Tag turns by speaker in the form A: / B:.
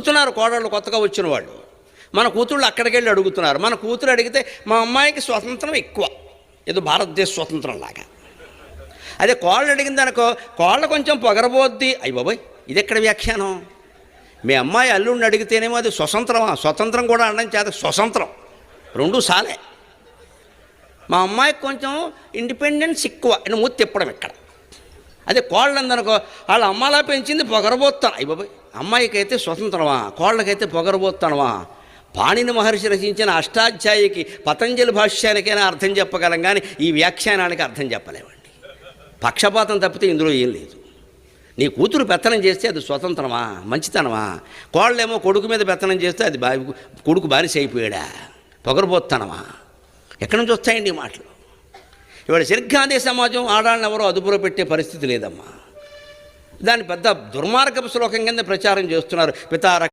A: అడుగుతున్నారు కోడళ్ళు కొత్తగా వచ్చిన వాళ్ళు. మన కూతుళ్ళు అక్కడికి వెళ్ళి అడుగుతున్నారు. మన కూతురు అడిగితే మా అమ్మాయికి స్వతంత్రం ఎక్కువ. ఏదో భారతదేశ స్వతంత్రం లాగా. అదే కోళ్ళు అడిగింది అనుకో కోళ్ళ కొంచెం పొగరబోద్ది. అయ్యి బాబోయ్ ఇది ఎక్కడ వ్యాఖ్యానం? మీ అమ్మాయి అల్లుడిని అడిగితేనేమో అది స్వతంత్రమా? స్వతంత్రం కూడా అనడం చేత స్వతంత్రం. రెండు సాలే. మా అమ్మాయికి కొంచెం ఇండిపెండెన్స్ ఎక్కువ. అని మూతి తిప్పడం ఇక్కడ అదే కోళ్ళు అందనుకో వాళ్ళ అమ్మలా పెంచింది పొగరబోతాను అయ్యి బాబాయ్ అమ్మాయికైతే స్వతంత్రమా? కోళ్ళకైతే పొగరబోతానమా పాణిని మహర్షి రచించిన అష్టాధ్యాయికి పతంజలి భాష్యానికైనా అర్థం చెప్పగలం కానీ ఈ వ్యాఖ్యానానికి అర్థం చెప్పలేమండి. పక్షపాతం తప్పితే ఇందులో ఏం లేదు. నీ కూతురు పెత్తనం చేస్తే అది స్వతంత్రమా? మంచితనమా? కోళ్ళేమో కొడుకు మీద పెత్తనం చేస్తే అది బా కొడుకు బానిస అయిపోయాడా? పొగరబోత్తనమా? ఎక్కడి నుంచి వస్తాయండి ఈ మాటలు? ఇవాళ సరిగ్గా అదే సమాజం ఆడాలని ఎవరో అదుపులో పెట్టే పరిస్థితి లేదమ్మా. దాని పెద్ద దుర్మార్గపు శ్లోకం కింద ప్రచారం చేస్తున్నారు పితారక